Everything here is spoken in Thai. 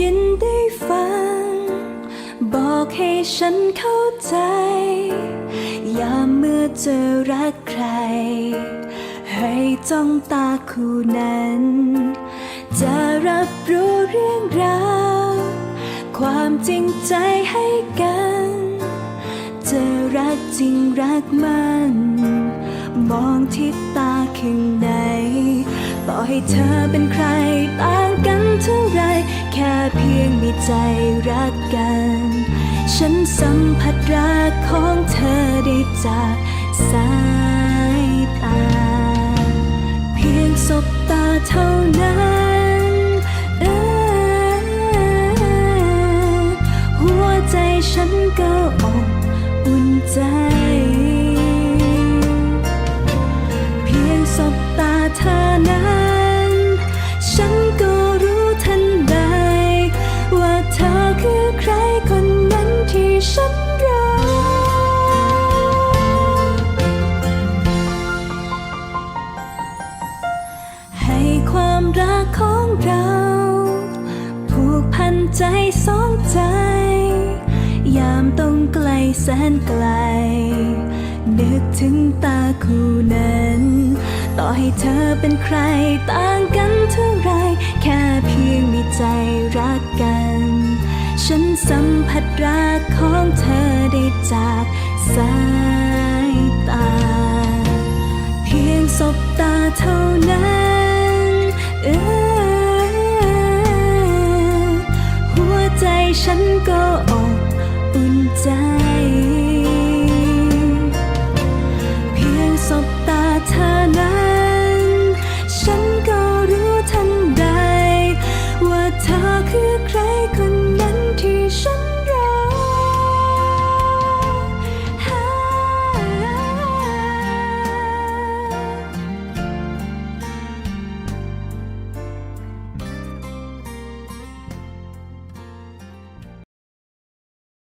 ยินได้ฟัง บอกให้ฉันเข้าใจ ยามเมื่อเจอรักใคร ให้จ้องตาคู่นั้น จะรับรู้เรื่องราว ความจริงใจให้กันจะรักจริงรักมัน มองที่ตาข้างในต่อให้เธอเป็นใครต่างกันเท่าไร เพียงมีใจรักกัน ฉันสัมผัสรักของเธอได้จากสายตา เพียงสบตาเท่านั้นเออหัวใจฉันก็อบอุ่นใจเพียงสบตาเธอ ฉันรัก ให้ความรักของเรา ผูกพันใจสองใจ ยามต้องไกลแสนไกล นึกถึงตาคู่นั้น ต่อให้เธอเป็นใครต่างกันเท่าไร แค่เพียงมีใจรักกัน ฉันสัมผัสรักของเธอได้จากสายตา เพียงสบตาเท่านั้นเออหัวใจฉันก็อ